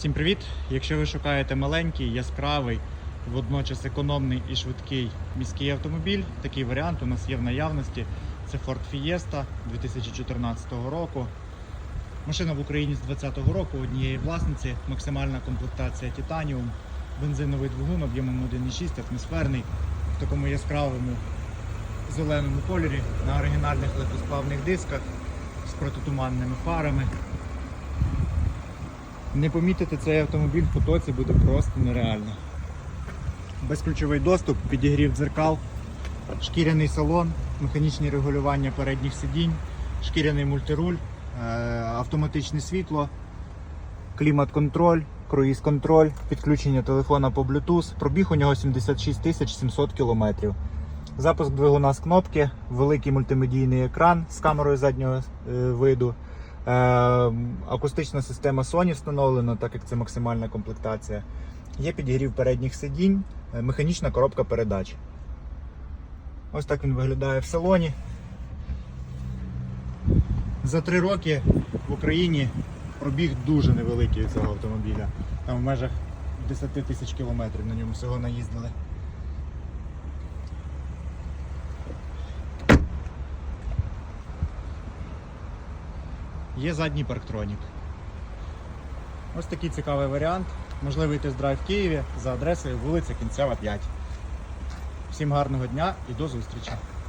Всім привіт! Якщо ви шукаєте маленький, яскравий, водночас економний і швидкий міський автомобіль, такий варіант у нас є в наявності. Це Ford Fiesta 2014 року. Машина в Україні з 2020 року однієї власниці, максимальна комплектація Titanium, бензиновий двигун об'ємом 1,6, атмосферний, в такому яскравому зеленому кольорі на оригінальних легкосплавних дисках з протитуманними фарами. Не помітити цей автомобіль в потоці буде просто нереально. Безключовий доступ, підігрів дзеркал, шкіряний салон, механічні регулювання передніх сидінь, шкіряний мультируль, е, автоматичне світло, клімат-контроль, круїз-контроль, підключення телефона по Bluetooth. Пробіг у нього 76 тисяч 700 кілометрів. Запуск двигуна з кнопки, великий мультимедійний екран з камерою заднього е, виду. Е, акустична система Sony встановлена, так як це максимальна комплектація. Є підігрів передніх сидінь, е, механічна коробка передач. Ось так він виглядає в салоні. За три роки в Україні пробіг дуже невеликий цього автомобіля. Там в межах 10 тисяч кілометрів на ньому всього наїздили. Є задній парктронік. Ось такий цікавий варіант. Можливий тест-драйв в Києві за адресою вулиця Кінцева 5. Всім гарного дня і до зустрічі!